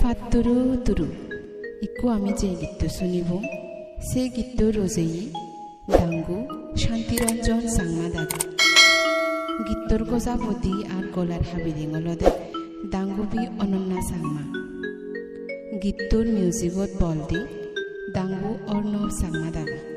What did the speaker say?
ফাতুরু তুরু। ইকু আমি যে গীতটো শুনিব সেই গীত রোজেই ডাঙ্গু শান্তিরঞ্জন সাংমা গীতর গীতটোর গজাপতি আর গলার হাবিলিঙলদে ডাঙ্গুবি অনন্যা সাংমা। গীতটোৰ মিউজিকত বল দি ডাঙ্গু অৰ্ণৱ চাংমা দাদা